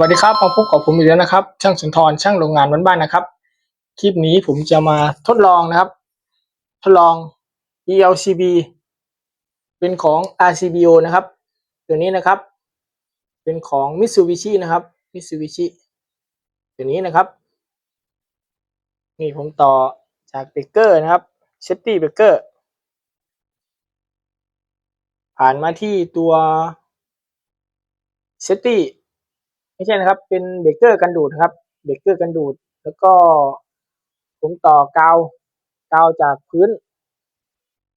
วัสดีครับมาพบกับผมอีกแล้วนะครับ ช่างสุนทรช่างโรงงานบ้านๆนะครับ คลิปนี้ผมจะมาทดลองนะครับ ทดลอง ELCB เป็นของ RCBO นะครับ ตัวนี้นะครับ เป็นของ Mitsubishi นะครับ Mitsubishi ตัวนี้นะครับ นี่ผมต่อจากเบเกอร์นะครับเชตตี้เบเกอร์ผ่านมาที่ตัวเซตตี้ ไม่ใช่นะครับ เป็นเบรกเกอร์กันดูดครับ เบรกเกอร์กันดูด แล้วก็ผมต่อกาว กาวจากพื้น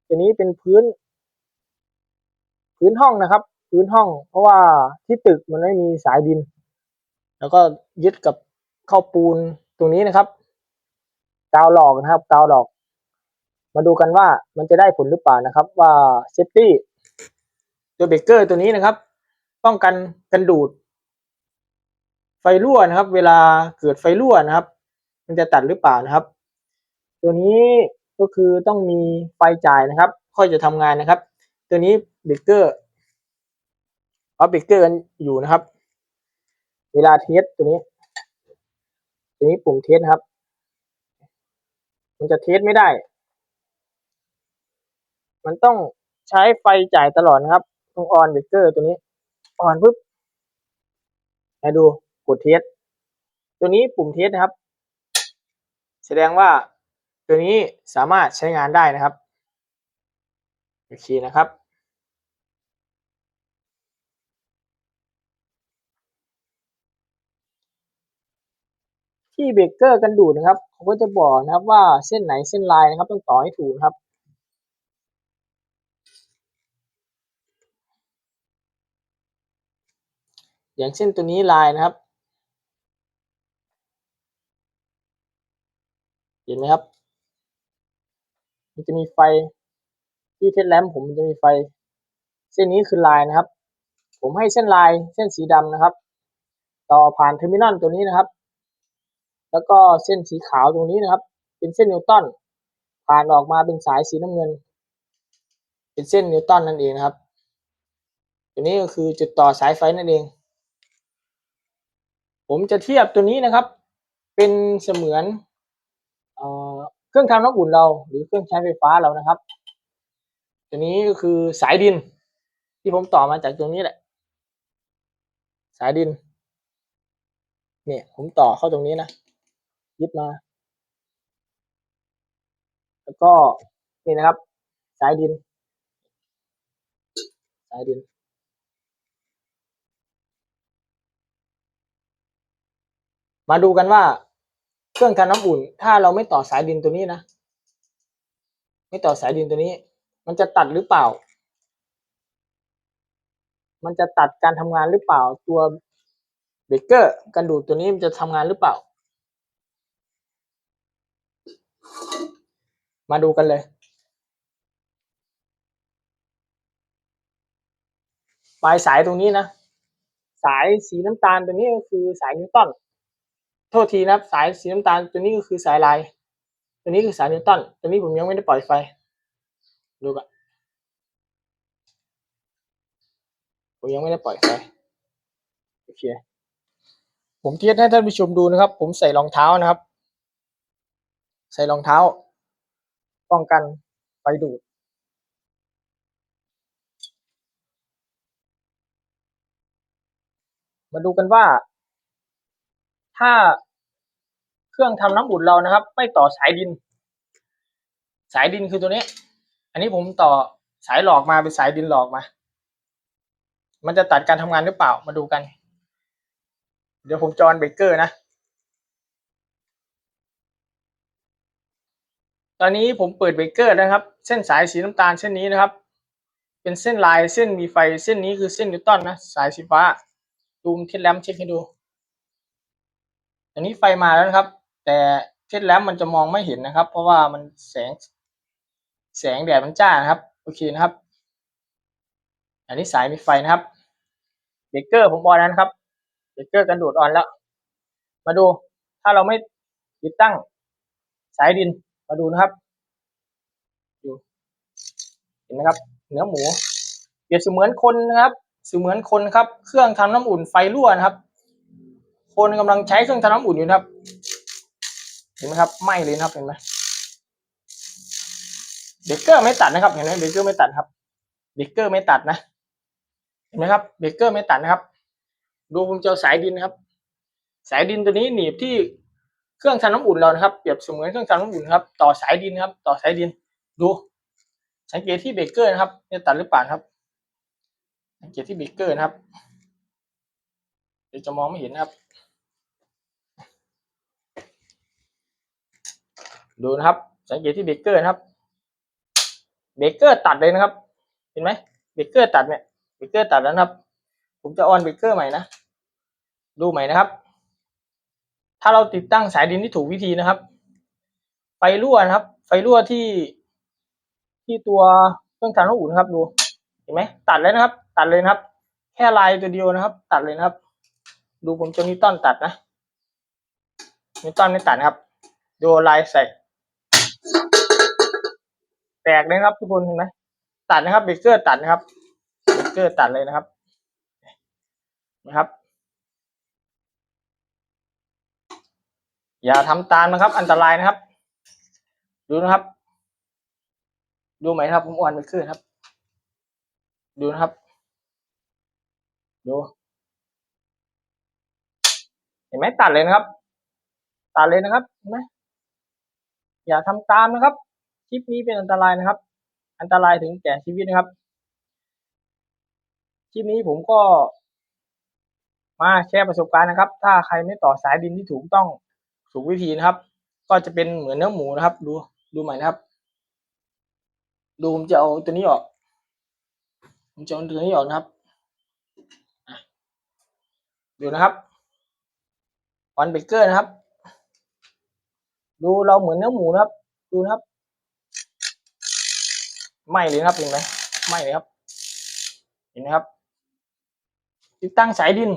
ตัวนี้เป็นพื้น พื้นห้องนะครับ พื้นห้อง เพราะว่าที่ตึกมันไม่มีสายดิน แล้วก็ยึดกับเข้าปูนตรงนี้นะครับ กาวหลอกนะครับ กาวหลอก มาดูกันว่ามันจะได้ผลหรือเปล่านะครับ ว่าเซฟตี้ตัวเบรกเกอร์ตัวนี้นะครับ ป้องกันกันดูด ไฟรั่วนะครับ เวลาเกิดไฟรั่วนะครับ มันจะตัดหรือเปล่านะครับ ตัวนี้ก็คือต้องมีไฟจ่ายนะครับ ค่อยจะทำงานนะครับ ตัวนี้เบรกเกอร์เอาเบรกเกอร์กันอยู่นะครับ เวลาเทสตัวนี้ ตัวนี้ปุ่มเทสครับ มันจะเทสไม่ได้ มันต้องใช้ไฟจ่ายตลอดนะครับ ตรงออนเบรกเกอร์ตัวนี้ออนปุ๊บให้ดู กดเทสตัวนี้ปุ่มเทสนะครับ แสดงว่าตัวนี้สามารถใช้งานได้นะครับโอเคนะครับ ที่เบรกเกอร์กันดูดนะครับเขาก็จะบอกนะครับว่าเส้นไหนเส้นลายนะครับ ต้องต่อให้ถูกครับอย่างเช่นตัวนี้ลายนะครับ เห็นไหมครับ มันจะมีไฟที่เทสแลมผมมันจะมีไฟ เส้นนี้คือลายนะครับ ผมให้เส้นลายเส้นสีดำนะครับ ต่อผ่านเทอร์มินอลตัวนี้นะครับ แล้วก็เส้นสีขาวตรงนี้นะครับ เป็นเส้นนิวตันผ่านออกมาเป็นสายสีน้ำเงิน เป็นเส้นนิวตันนั่นเองนะครับตัวนี้ก็คือจุดต่อสายไฟนั่นเอง ผมจะเทียบตัวนี้นะครับ เป็นเสมือน รื่องทำน้ำอุ่นเรา หรือเครื่องใช้ไฟฟ้าเรานะครับ ตัวนี้ก็คือสายดิน ที่ผมต่อมาจากตรงนี้แหละ สายดิน เนี่ย ผมต่อเข้าตรงนี้นะยึดมา แล้วก็นี่นะครับ สายดิน สายดินมาดูกันว่า เครื่องทำน้ำอุ่น ถ้าเราไม่ต่อสายดินตัวนี้นะ ไม่ต่อสายดินตัวนี้ มันจะตัดหรือเปล่า มันจะตัดการทำงานหรือเปล่า ตัวเบรกเกอร์กันดูดตัวนี้มันจะทำงานหรือเปล่า มาดูกันเลยปลายสายตรงนี้นะ สายสีน้ำตาลตัวนี้ก็คือสายนิวตัน โทษทีนะครับสายสีน้ำตาลตัวนี้ก็คือสายลายตัวนี้คือสายนิวตันตัวนี้ผมยังไม่ได้ปล่อยไฟดูกันผมยังไม่ได้ปล่อยไฟโอเคผมเทียบให้ท่านผู้ชมดูนะครับ ผมใส่รองเท้านะครับ ใส่รองเท้า ป้องกันไฟดูดมาดูกันว่า ถ้าเครื่องทำน้ำอุ่นเรานะครับ ไม่ต่อสายดิน สายดินคือตัวนี้ อันนี้ผมต่อสายหลอกมาเป็นสายดินหลอกมา มันจะตัดการทำงานหรือเปล่ามาดูกัน เดี๋ยวผมจอนเบรกเกอร์นะ ตอนนี้ผมเปิดเบรกเกอร์นะครับ เส้นสายสีน้ำตาลเส้นนี้นะครับ เป็นเส้นลายเส้นมีไฟเส้นนี้คือเส้นนิวตันนะ สายสีฟ้าดูมเทสแลมเช็คให้ดู อันนี้ไฟมาแล้วนะครับ แต่เทสแลมมันจะมองไม่เห็นนะครับ เพราะว่ามันแสงแสงแดดมันจ้านะครับ โอเคนะครับ อันนี้สายมีไฟนะครับเบเกอร์ผมออนแล้วนะครับเบเกอร์กันดูดออนแล้ว มาดูถ้าเราไม่ติดตั้งสายดินมาดูนะครับดูเห็นไหมครับ เนื้อหมูเปรียบเสมือนคนนะครับเสมือนคนครับ เครื่องทำน้ำอุ่นไฟรั่วนะครับ คนกำลังใช้เครื่องทำน้ำอุ่นอยู่นะครับ เห็นไหมครับไหม้เลยนะครับเห็นไหมเบเกอร์ไม่ตัดนะครับ เห็นไหมเบเกอร์ไม่ตัดครับเบเกอร์ไม่ตัดนะ เห็นไหมครับเบเกอร์ไม่ตัดนะครับ ดูผมจะเอาสายดินนะครับ สายดินตัวนี้หนีบที่เครื่องทำน้ำอุ่นเรานะครับเปรียบเสมือนเครื่องทำน้ำอุ่นครับ ต่อสายดินครับ ต่อสายดิน ดู สังเกตที่เบเกอร์นะครับจะตัดหรือเปล่าครับ สังเกตที่เบเกอร์นะครับเดี๋ยวจะมองไม่เห็นนะครับ ดูนะครับ สังเกตที่เบเกอร์นะครับเบเกอร์ตัดเลยนะครับ เห็นไหมเบเกอร์ตัดเนี่ยเบเกอร์ตัดแล้วนะครับ ผมจะออนเบเกอร์ใหม่นะ ดูใหม่นะครับ ถ้าเราติดตั้งสายดินที่ถูกวิธีนะครับ ไฟรั่วนะครับ ไฟรั่วที่ที่ตัวเครื่องทำน้ำอุ่นครับดู เห็นไหมตัดเลยนะครับ ตัดเลยนะครับ แค่ลายตัวเดียวนะครับ ตัดเลยนะครับ ดูผมจะนิวตันตัดนะนิวตันไม่ตัดนะครับ ดูลายใส่ ตกเลยนะครับ ทุกคนเห็นไหมตัดนะครับเบรกเกอร์ตัดนะครับเบรกเกอร์ตัดเลยนะครับนะครับ อย่าทำตามนะครับ อันตรายนะครับ ดูนะครับ ดูไหมครับผมอ่อนเบรกเกอร์ครับ ดูนะครับ ดูเห็นไหมตัดเลยนะครับ ตัดเลยนะครับเห็นไหมอย่าทำตามนะครับ คลิปนี้เป็นอันตรายนะครับ อันตรายถึงแก่ชีวิตนะครับ คลิปนี้ผมก็ มาแชร์ประสบการณ์นะครับ ถ้าใครไม่ต่อสายดินที่ถูกต้องถูกวิธีนะครับ ก็จะเป็นเหมือนเนื้อหมูนะครับ ดูดูใหม่นะครับ ดูผมจะเอาตัวนี้ออก ผมจะเอาตัวนี้ออกนะครับดูนะครับออนเบเกอร์นะครับ ดูเราเหมือนเนื้อหมูนะครับ ดูนะครับ ไหมเลยครับเห็นไหมไหมเลยครับ เห็นไหมครับ ติดตั้งสายดิน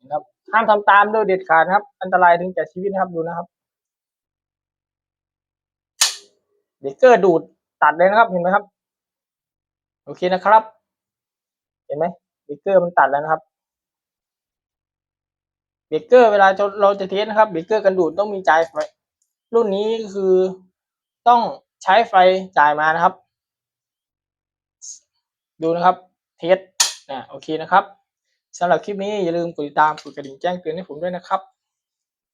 นะครับห้ามทำตามโดยเด็ดขาดนะครับ อันตรายถึงแก่ชีวิตนะครับดูนะครับเบรกเกอร์ดูดตัดเลยนะครับเห็นไหมครับ โอเคนะครับ เห็นไหมเบรกเกอร์มันตัดแล้วนะครับเบรกเกอร์เวลาเราจะเทสนะครับเบรกเกอร์กันดูดต้องมีจ่ายไฟรุ่นนี้คือต้อง ใช้ไฟจ่ายมานะครับ ดูนะครับเทสนะโอเคนะครับสำหรับคลิปนี้อย่าลืมกดติดตามกดกระดิ่งแจ้งเตือนให้ผมด้วยนะครับ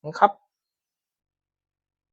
นะครับ